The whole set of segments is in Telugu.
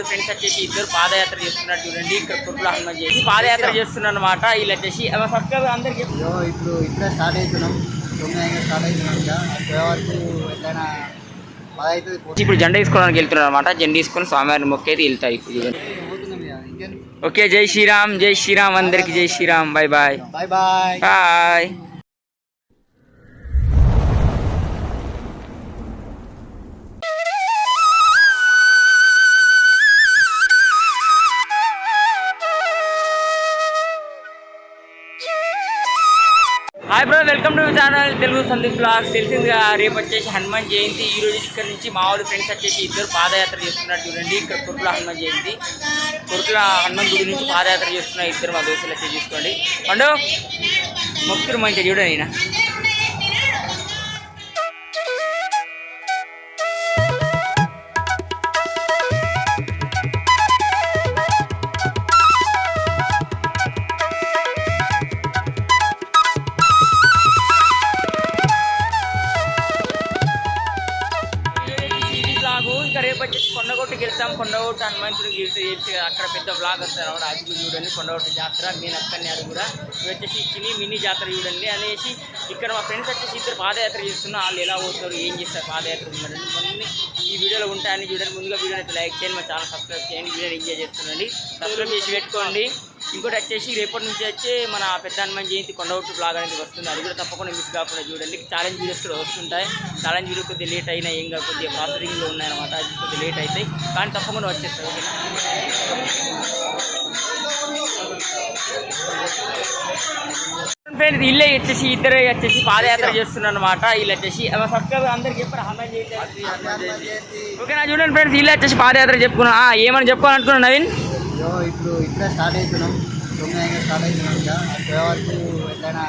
ఫ్రెండ్స్ వచ్చేసి ఇద్దరు పాదయాత్ర చేస్తున్నారు చూడండి. ఇక్కడ కుట్ల హనుమాన్ చేసి పాదయాత్ర చేస్తున్నారు అనమాట వీళ్ళు వచ్చేసి సబ్స్క్రైబర్ అందరికి ఇప్పుడు ఇట్లా స్టార్ట్ అవుతున్నాం తొమ్మిది స్టార్ట్ అవుతున్నాం ఇంకా. వరకు ఎట్లయినా ఇప్పుడు జెండా తీసుకోవడానికి వెళ్తున్నారు అనమాట జెండా తీసుకొని స్వామివారిని మొక్కేది ఇప్పుడు ఇంకేం? ఓకే జై శ్రీరామ్ జై శ్రీరామ్ అందరికి జై Sriram. Bye. Bye bye. Bye. Hi bro welcome to channel Telugu Sandeep blogs తెలిసిందిగా రేపు వచ్చేసి హనుమాన్ జయంతి. ఈ రోజు ఇక్కడ నుంచి మా వాళ్ళు ఫ్రెండ్స్ వచ్చేసి ఇద్దరు పాదయాత్ర చేస్తున్నారు చూడండి. ఇక్కడ కొరుకుల హనుమాన్ జయంతి. కుర్కుల హనుమాన్ గుడి నుంచి పాదయాత్ర చేస్తున్నారు ఇద్దరు మా దోస్తులు వచ్చి చూసుకోండి. పండు మొక్కురు మంచి చూడండి నేను వచ్చేసి కొండగొట్టుకి వెళ్తాం. కొండగొట్టు హనుమంతుడు గీత చేసి అక్కడ పెద్ద బ్లాగ్ వస్తారు అక్కడ అది కూడా చూడండి. కొండగొట్టు జాతర నేను అక్కడనే అది కూడా. ఇవి వచ్చేసి చిన్ని మినీ జాతర చూడండి అనేసి ఇక్కడ మా ఫ్రెండ్స్ వచ్చేసి ఇద్దరు పాదయాత్ర చేస్తున్నా వాళ్ళు ఎలా పోతారు ఏం చేస్తారు పాదయాత్ర ఉందండి. మొన్న ఈ వీడియోలో ఉంటాయని చూడండి. ముందుగా వీడియో అయితే లైక్ చేయండి. మా ఛానల్ సబ్స్క్రైబ్ చేయండి. వీడియో ఎంజాయ్ చేస్తుండండి. సబ్స్క్రైబ్ చేసి పెట్టుకోండి. ఇంకోటి వచ్చేసి రేపటి నుంచి వచ్చి మన పెద్ద హనుమాన్ జయంతి కొండగొట్టు బ్లాగ్ అనేది వస్తుంది. అది కూడా తప్పకుండా మిస్ కాకుండా చూడండి. ఛాలెంజ్ వీడియోస్ కూడా వస్తుంటాయి. ఛాలెంజ్ వీడియో కొద్దిగా లేట్ అయినా ఏం కాదు కొద్దిగా ప్రాసెసింగ్లో ఉన్నాయన్నమాట. అది కొద్దిగా లేట్ అవుతాయి కానీ తప్పకుండా వచ్చేస్తాయి. ఓకేనా? ఫ్రెండ్స్ ఇల్లే వచ్చేసి ఇద్దరే వచ్చేసి పాదయాత్ర చేస్తున్నారు అనమాట వీళ్ళు వచ్చేసి సబ్స్క్రైబర్ అందరికి చెప్పారు? హనుమాన్ జయంతి. ఓకేనా? చూడండి ఫ్రెండ్స్ వీళ్ళు వచ్చేసి పాదయాత్ర చెప్పుకున్నాను ఏమని చెప్పుకోవాలనుకున్నాను నవీన్? ఇదో ఇప్పుడు ఇట్లా స్టార్ట్ అవుతున్నాం తొమ్మిది అయినా స్టార్ట్ అవుతున్నాం ఇంకా. పోయే వరకు ఎట్లయినా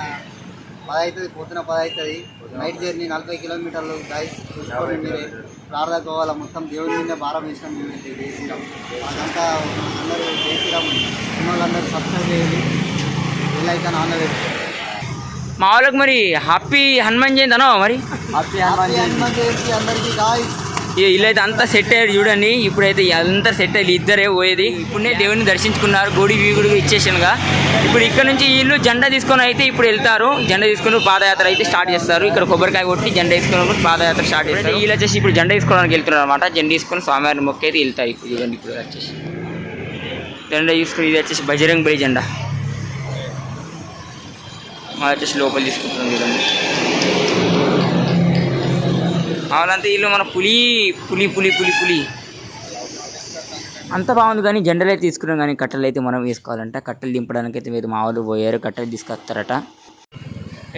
పది అవుతుంది పొద్దున పది అవుతుంది. నైట్ జర్నీ నలభై కిలోమీటర్లు గైస్ చూసుకోండి మీరే ప్రార్థన పోవాలా మొత్తం దేవుని మీద భారం వేసినాం మేము శ్రీరామ్ అదంతా అందరూ శ్రీరామ్ సినిమాలందరూ సబ్స్క్రైబ్ చేయండి. వీళ్ళైతే నాన్న మా వాళ్ళకి మరి హ్యాపీ హనుమాన్ జయంతి అనో మరి? హ్యాపీ హనుమాన్ జయంతి. అందరికీ గాయస్ వీళ్ళైతే అంతా సెట్ అయ్యారు చూడండి. ఇప్పుడైతే అంతా సెట్ అయ్యి ఇద్దరే పోయేది. ఇప్పుడే దేవుని దర్శించుకున్నారు. గుడి వీగుడు ఇచ్చేసానుగా ఇప్పుడు ఇక్కడ నుంచి వీళ్ళు జెండా తీసుకొని అయితే ఇప్పుడు వెళ్తారు. జెండా తీసుకుని పాదయాత్ర అయితే స్టార్ట్ చేస్తారు. ఇక్కడ కొబ్బరికాయ కొట్టి జెండా తీసుకొని పాదయాత్ర స్టార్ట్ చేస్తారు. వీళ్ళు వచ్చేసి ఇప్పుడు జెండా తీసుకోవడానికి వెళ్తున్నారు అనమాట జెండా తీసుకొని స్వామివారిని మొక్క అయితే వెళ్తారు. ఇప్పుడు చూడండి ఇప్పుడు వచ్చేసి. జెండా తీసుకుని ఇది వచ్చేసి బజరంగ్ బలి జెండా. మా వచ్చేసి లోపల తీసుకుంటున్నాం చూడండి. వాళ్ళంతా వీళ్ళు మన పులి పులి పులి పులి పులి. అంత బాగుంది కానీ జెండలు అయితే తీసుకున్నాం కానీ కట్టెలు అయితే మనం వేసుకోవాలంట. కట్టెలు దింపడానికి అయితే మీరు మా వాళ్ళు పోయారు కట్టెలు తీసుకొస్తారట.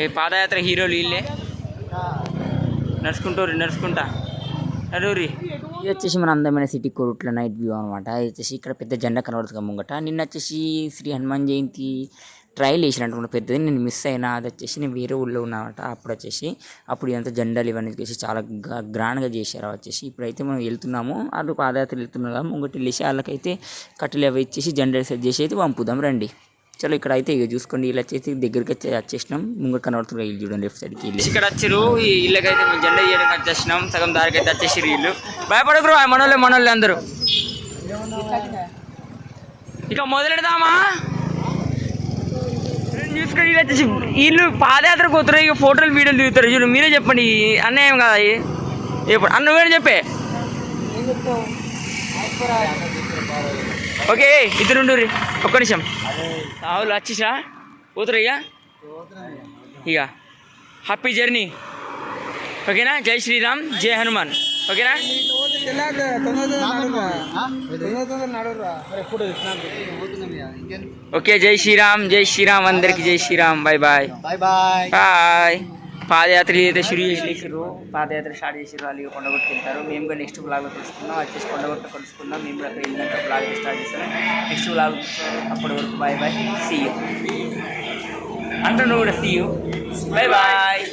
ఏ పాదయాత్ర హీరోలు వీళ్ళే? నడుచుకుంటూ నడుచుకుంటా. నడూరి ఇది వచ్చేసి మన అందమైన సిటీ కోరుట్ల నైట్ వ్యూ అనమాట ఇది వచ్చేసి ఇక్కడ పెద్ద జెండా కనబడుతుంది ముంగట. నిన్న వచ్చేసి శ్రీ హనుమాన్ జయంతి ట్రయల్ వేసినట్టు పెద్దది. నేను మిస్ అయినా అది వచ్చేసి నేను వేరే ఊళ్ళో ఉన్నానమాట అప్పుడు వచ్చేసి అప్పుడు ఇదంతా జెండాలు ఇవన్నీ చేసి చాలా గ్రాండ్గా చేశారు వచ్చేసి. ఇప్పుడైతే మనం వెళ్తున్నాము. వాళ్ళు పాదయాత్ర వెళ్తున్నారు కదా ముంగటి వెళ్ళేసి వాళ్ళకైతే కట్టెలు అవి ఇచ్చేసి జెండాలు సెట్ చేసి అయితే పంపుదాం రండి. చలో ఇక్కడ అయితే ఇక చూసుకోండి. ఇలా వచ్చేసి దగ్గరికి వచ్చి వచ్చేసినాం. ముంగట కనబడుతున్నాయి ఇల్లు చూడండి లెఫ్ట్ సైడ్కి ఇల్లు ఇక్కడ వచ్చారు. ఈ ఇళ్ళకైతే మేము జెండా చేయడానికి వచ్చేసినాం. సగం దారికి అయితే వచ్చేసి ఇల్లు భయపడకరు ఆ మనోళ్ళే మనోళ్ళే అందరూ. ఇక మొదలెడదామా? చూసుకొని వచ్చేసి వీళ్ళు పాదయాత్ర కూతురు ఇక ఫోటోలు వీడియోలు దిగుతారు. చూడు మీరే చెప్పండి అన్యాయం కదా ఇప్పుడు అన్న నువ్వేనా చెప్పే? ఓకే ఇద్దరు ఉండు ఒక్క నిమిషం. ఆవులు వచ్చేసా కూతురు ఇక? ఇక. హ్యాపీ జర్నీ ఓకేనా? జై శ్రీరామ్ జై హనుమాన్. ఓకేనా? ఇంకేం ఓకే జై శ్రీరామ్ జై శ్రీరామ్ అందరికి జై Sriram bye bye bye bye bye పాదయాత్ర అయితే షురు చేసేసారు పాదయాత్ర స్టార్ట్ చేసారు వాళ్ళు ఇక కొండగొట్టుకు వెళ్తారు మేము కూడా నెక్స్ట్ బ్లాగ్ తెలుసుకున్నాం వచ్చేసి కొండగొట్టు కలుసుకుందాం మేము కూడా అక్కడ వెళ్ళినాక బ్లాగ్ స్టార్ట్ చేస్తాం నెక్స్ట్ బ్లాగ్ అప్పటి వరకు బాయ్ బాయ్ సీ యూ అంటే నువ్వు కూడా సీ యూ బాయ్ బాయ్